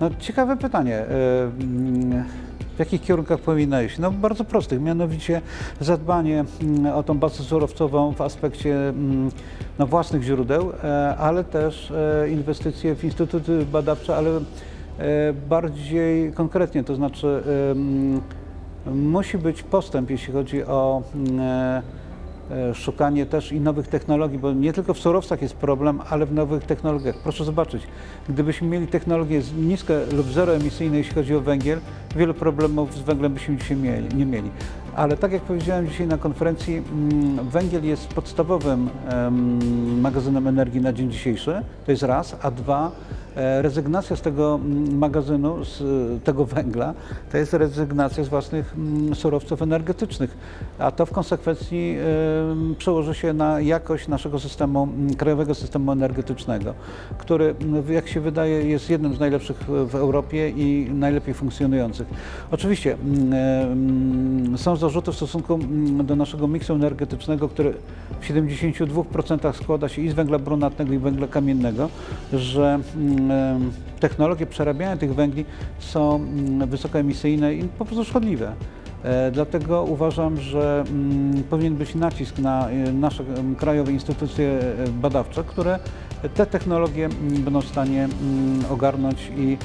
No, ciekawe pytanie. E, mm, W jakich kierunkach powinna iść? No bardzo prostych, mianowicie zadbanie mm, o tą bazę surowcową w aspekcie mm, no, własnych źródeł, e, ale też e, inwestycje w instytuty badawcze, ale bardziej konkretnie, to znaczy musi być postęp, jeśli chodzi o szukanie też i nowych technologii, bo nie tylko w surowcach jest problem, ale w nowych technologiach. Proszę zobaczyć, gdybyśmy mieli technologie niskie lub zeroemisyjne, jeśli chodzi o węgiel, wielu problemów z węglem byśmy dzisiaj mieli, nie mieli. Ale tak jak powiedziałem dzisiaj na konferencji, mm, węgiel jest podstawowym em, magazynem energii na dzień dzisiejszy, to jest raz, a dwa, e, rezygnacja z tego mm, magazynu, z e, tego węgla, to jest rezygnacja z własnych mm, surowców energetycznych, a to w konsekwencji przełoży się na jakość naszego systemu, mm, krajowego systemu energetycznego, który, jak się wydaje, jest jednym z najlepszych w Europie i najlepiej funkcjonujących. Oczywiście są zarzuty w stosunku do naszego miksu energetycznego, który w 72% składa się i z węgla brunatnego i węgla kamiennego, że technologie przerabiania tych węgli są mm, wysokoemisyjne i po prostu szkodliwe. E, Dlatego uważam, że mm, powinien być nacisk na e, nasze krajowe instytucje e, badawcze, które te technologie mm, będą w stanie ogarnąć i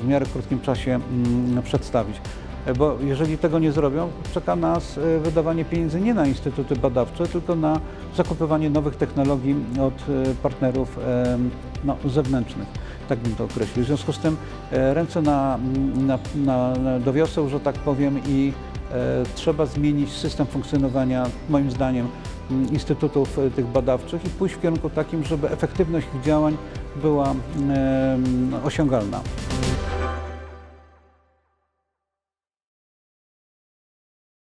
w miarę krótkim czasie przedstawić. E, Bo jeżeli tego nie zrobią, czeka nas e, wydawanie pieniędzy nie na instytuty badawcze, tylko na zakupywanie nowych technologii od e, partnerów no, zewnętrznych. Tak bym to określił. W związku z tym ręce na, na, na, do wioseł, że tak powiem, i trzeba zmienić system funkcjonowania, moim zdaniem, instytutów tych badawczych i pójść w kierunku takim, żeby efektywność ich działań była osiągalna.